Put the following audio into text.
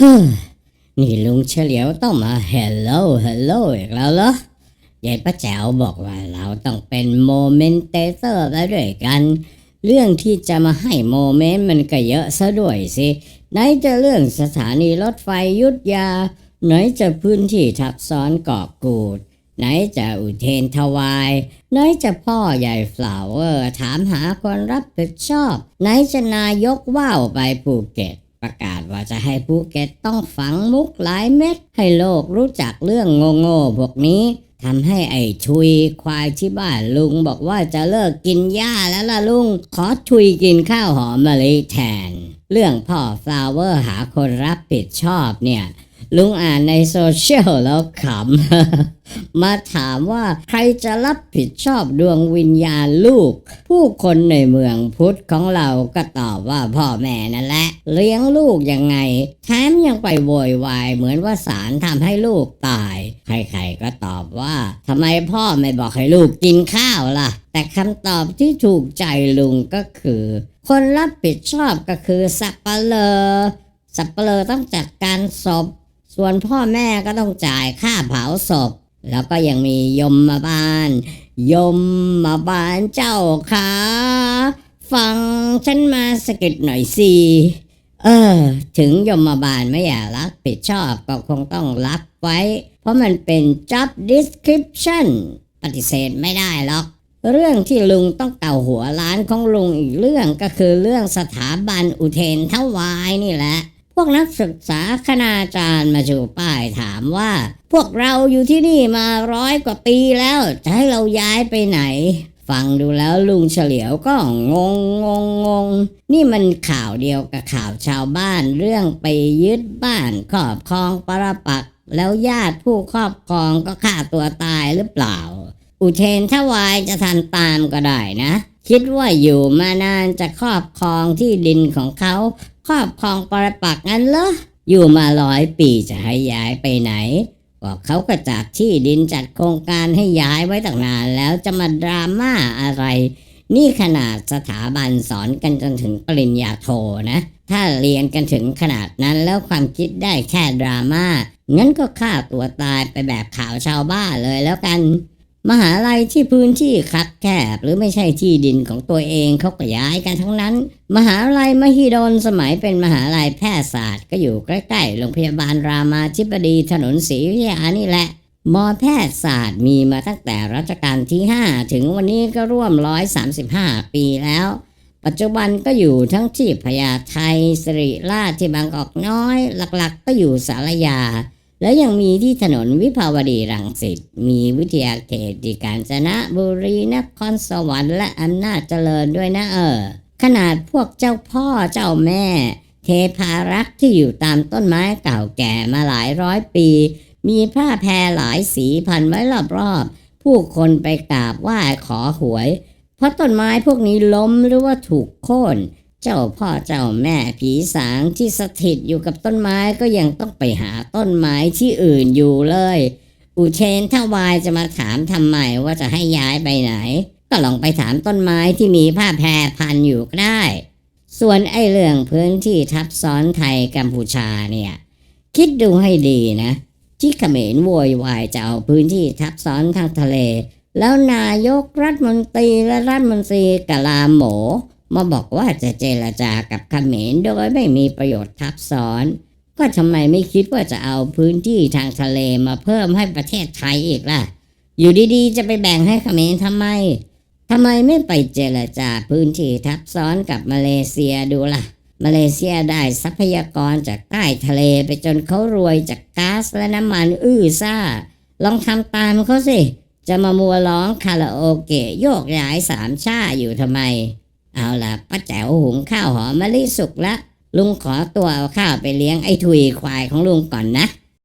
ฮ้อนี่ลุงเฉลียวต้องมา hello hello อีกแล้วเหรอยายป้าแจ๋วบอกว่าเราต้องเป็นโมเมนเตเตอร์ไปด้วยกัน เรื่องที่จะมาให้โมเมนต์มันก็เยอะซะด้วยสิไหนจะเรื่องสถานีรถไฟยุทธยา ไหนจะพื้นที่ทับซ้อนเกาะกูด ไหนจะอุเทนทวาย ไหนจะพ่อใหญ่ฟลาวเวอร์ถามหาคนรับผิดชอบ ไหนจะนายกว่าวไปภูเก็ต ประกาศว่าจะให้ภูเก็ตต้องฝังมุกหลายเม็ด ให้โลกรู้จักเรื่องโง่ๆพวกนี้ทำให้ไอ้ชุยควายที่บ้านลุงบอกว่าจะเลิกกินหญ้าแล้วล่ะลุง ขอชุยกินข้าวหอมมะลิแทน เรื่องพ่อฟลาวเวอร์หาคนรับผิดชอบเนี่ย ลุงอ่านในโซเชียลแล้วขำ มาถามว่าใครจะรับผิดชอบดวงวิญญาณลูก ผู้คนในเมืองพุทธของเราก็ตอบว่าพ่อแม่นั่นแหละ เลี้ยงลูกยังไง แถมยังไปโวยวายเหมือนว่าสารทำให้ลูกตาย ใครๆก็ตอบว่าทำไมพ่อไม่บอกให้ลูกกินข้าวล่ะ แต่คำตอบที่ถูกใจลุงก็คือ คนรับผิดชอบก็คือสับปะเลอสับปะเลอต้องจัดการศพ ส่วนพ่อแม่ก็ต้องจ่ายค่าเผาศพ แล้วก็ยังมียมมาบาลยมมาบาลเจ้าค่ะฟังฉันมาสกิดหน่อยสิเออ ถึงยมมาบาลไม่อยากรับผิดชอบก็คงต้องรับไว้ เพราะมันเป็น job description ปฏิเสธไม่ได้หรอก เรื่องที่ลุงต้องเก่าหัวล้านของลุงอีกเรื่องก็คือเรื่องสถาบันอุเทนทวายนี่แหละ พวกนักศึกษาคณาจารย์มาชูป้ายถามว่า พวกเราอยู่ที่นี่มาร้อยกว่าปีแล้ว จะให้เราย้ายไปไหน ฟังดูแล้วลุงเฉลียวก็งงงงงง นี่มันข่าวเดียวกับข่าวชาวบ้านเรื่องไปยึดบ้านครอบครองปรปักษ์แล้วญาติผู้ครอบครองก็ฆ่าตัวตายหรือเปล่า อุเทนทวายจะทำตามก็ได้นะ คิดว่าอยู่มานานจะครอบครองที่ดินของเขา ครอบครองปรปักงั้นเหรอ อยู่มาร้อยปีจะให้ย้ายไปไหนบอกเขาก็จัดที่ดินจัดโครงการให้ย้ายไว้ตั้งนานแล้วจะมาดราม่าอะไร นี่ขนาดสถาบันสอนกันจนถึงปริญญาโทนะ ถ้าเรียนกันถึงขนาดนั้นแล้วความคิดได้แค่ดราม่างั้นก็ฆ่าตัวตายไปแบบข่าวชาวบ้านเลยแล้วกัน มหาลัยที่พื้นที่คับแคบหรือไม่ใช่ที่ดินของตัวเองเขาก็ย้ายกันทั้งนั้น มหาลัยมหิดลสมัยเป็นมหาลัยแพทยศาสตร์ ก็อยู่ใกล้ๆโรงพยาบาลรามาธิบดีถนนศรีวิทยานี่แหละมอแพทยศาสตร์มีมาตั้งแต่รัชกาลที่ 5 ถึงวันนี้ก็ร่วม 135 ปีแล้ว ปัจจุบันก็อยู่ทั้งที่พญาไทสิริราชที่บางกอกน้อย หลักๆก็อยู่สารยา แล้วยังมีที่ถนนวิภาวดีรังสิต มีวิทยาเขตที่กาญจนบุรีนครสวรรค์และอำนาจเจริญด้วยนะเออ ขนาดพวกเจ้าพ่อเจ้าแม่ เทพารักษ์ที่อยู่ตามต้นไม้เก่าแก่มาหลายร้อยปี มีผ้าแพรหลายสีพันไว้รอบๆ ผู้คนไปกราบไหว้ขอหวย เพราะต้นไม้พวกนี้ล้มหรือว่าถูกโค่น เจ้าพ่อเจ้าแม่ผีสางที่สถิตอยู่กับต้นไม้ก็ยังต้องไปหาต้นไม้ที่อื่นอยู่เลย อุเชนถ้าวายจะมาถามทำไมว่าจะให้ย้ายไปไหน ก็ลองไปถามต้นไม้ที่มีผ้าแพรพันอยู่ก็ได้ ส่วนไอ้เรื่องพื้นที่ทับซ้อนไทยกัมพูชาเนี่ย คิดดูให้ดีนะที่เขมรโวยวายจะเอาพื้นที่ทับซ้อนทางทะเล แล้วนายกรัฐมนตรีและรัฐมนตรีกลาโหม มาบอกว่าจะเจรจากับเขมรโดยไม่มีประโยชน์ทับซ้อน ก็ทำไมไม่คิดว่าจะเอาพื้นที่ทางทะเลมาเพิ่มให้ประเทศไทยอีกล่ะ อยู่ดีๆ จะไปแบ่งให้เขมรทำไมทำไมไม่ไปเจรจาพื้นที่ทับซ้อนกับมาเลเซียดูล่ะ มาเลเซียได้ทรัพยากรจากใต้ทะเลไปจนเขารวยจากก๊าซและน้ำมันอื้อซ่า ลองทำตามเขาสิ จะมามัวร้องคาราโอเกะโยกย้ายสามชาอยู่ทำไม เอาล่ะป้าแจ๋วหุงข้าวหอมมะลิสุกละลุงขอตัวเอาข้าวไปเลี้ยงไอ้ถุยควายของลุงก่อนนะ